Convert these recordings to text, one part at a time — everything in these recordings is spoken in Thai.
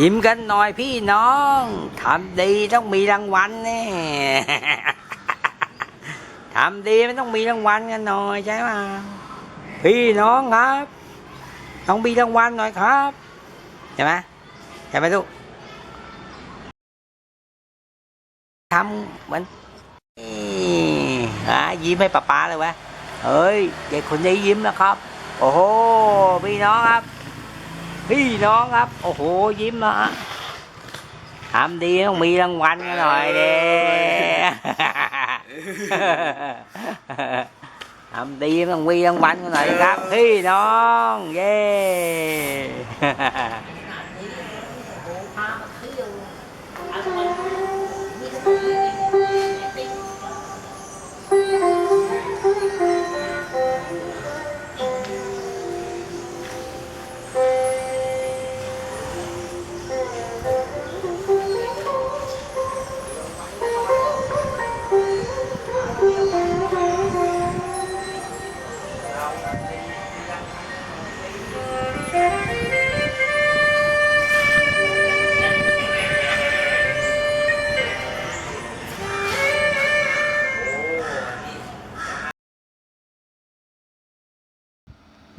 ยิ้มกันหน่อยพี่น้องทำดีต้องมีรางวัลแน่ทำดีมันต้องมีรางวัลกันหน่อยใช่ไหมพี่น้องครับ ต้องมีรางวัลหน่อยครับใช่ไหมใช่ไหมลูกทำเหมือนนี่หายิ้มให้ป้าป๊าเลยวะเฮ้ยเด็กคนนี้ยิ้มนะครับ โอ้โหพี่น้องครับ พี่น้องครับ โอ้โห ยิ้มนะฮะทำดีต้องมีรางวัลกันหน่อยเด้ทำดีต้องมีรางวัลกันหน่อยครับ พี่น้อง เย้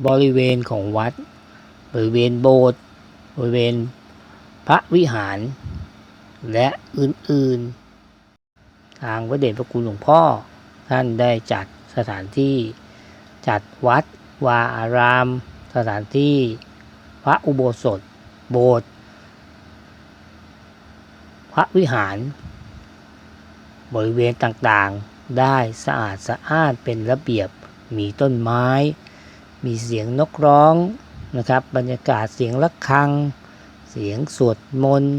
บริเวณของวัด บริเวณโบสถ์บริเวณพระวิหาร และอื่นๆ ทางพระเดชพระคุณหลวงพ่อ ท่านได้จัดสถานที่จัดวัด วาอาราม สถานที่พระอุโบสถ โบสถ์พระวิหาร บริเวณต่างๆ ได้สะอาดสะอ้านเป็นระเบียบมีต้นไม้ มีเสียงนกร้องนะครับ บรรยากาศเสียงะระฆัง เสียงสวดมนต์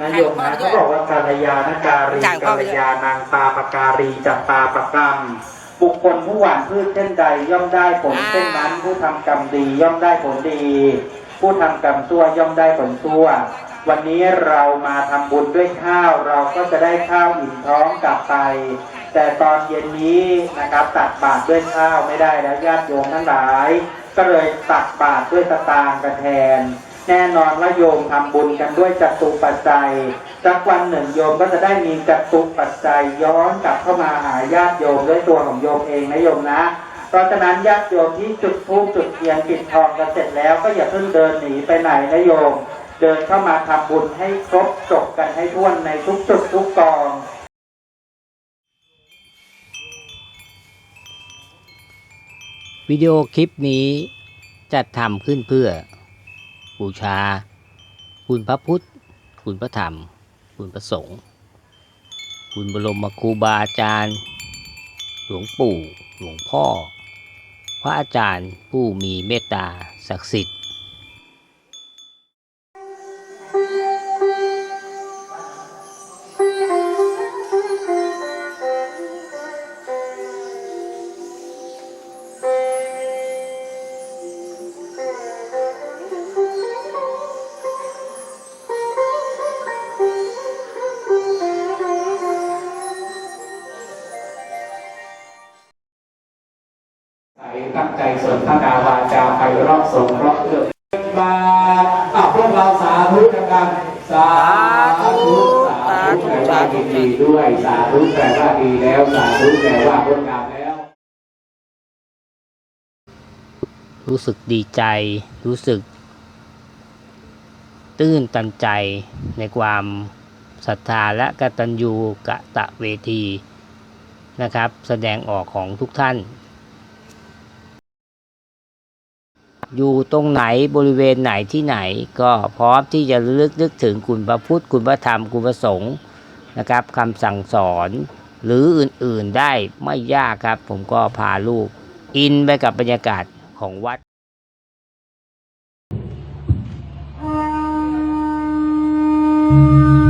นายโยมนะเขาบอกว่าการยานการีการยานางตาปการีจัตตาปกรรมบุคคลผู้หว่านพืชเช่นใดย่อมได้ผลเช่นนั้น ผู้ทำกรรมดีย่อมได้ผลดี ผู้ทำกรรมชั่วย่อมได้ผลชั่ว วันนี้เรามาทำบุญด้วยข้าว เราก็จะได้ข้าวอิ่มท้องกลับไป แต่ตอนเย็นนี้นะครับตักบาตรด้วยข้าวไม่ได้แล้วญาติโยมทั้งหลาย ก็เลยตักบาตรด้วยสตางค์กันแทน แน่นอนว่าโยมทำบุญกันด้วยจตุปัจจัยสักวันหนึ่งโยมก็จะได้มีจตุปัจจัยย้อนกลับเข้ามาหาญาติโยมด้วยตัวของโยมเองนะโยมนะ เพราะฉะนั้นญาติโยมที่จุดธูปจุดเทียนปิดทองกันเสร็จแล้วก็อย่าเพิ่งเดินหนีไปไหนนะโยม เดินเข้ามาทำบุญให้ครบจบกันให้ท่วนในทุกจุดทุกกองวิดีโอคลิปนี้จัดทำขึ้นเพื่อ บูชา คุณพระพุทธ คุณพระธรรม คุณพระสงฆ์คุณบรมครูบาอาจารย์ หลวงปู่ หลวงพ่อ พระอาจารย์ผู้มีเมตตาศักดิ์สิทธิ์ ส่ตั้งใจสนทนาวาจาไปรอบสงราะห์เอื้อเบาอะพวกเราสาธุกันสาธุสาธุแปลว่าดีด้วยสาธุแปลว่าดีแล้วสาธุแปลว่างดงามแล้ว รู้สึกดีใจ รู้สึก ตื้นตันใจในความศรัทธาและกตัญญูกะตะเวทีนะครับ แสดงออกของทุกท่าน อยู่ตรงไหนบริเวณไหนที่ไหน ก็พร้อมที่จะลึกนึกถึงคุณพระพุทธคุณพระธรรมคุณพระสงฆ์นะครับคำสั่งสอนหรืออื่นๆได้ไม่ยากครับ ผมก็พาลูกอินไปกับบรรยากาศของวัดอ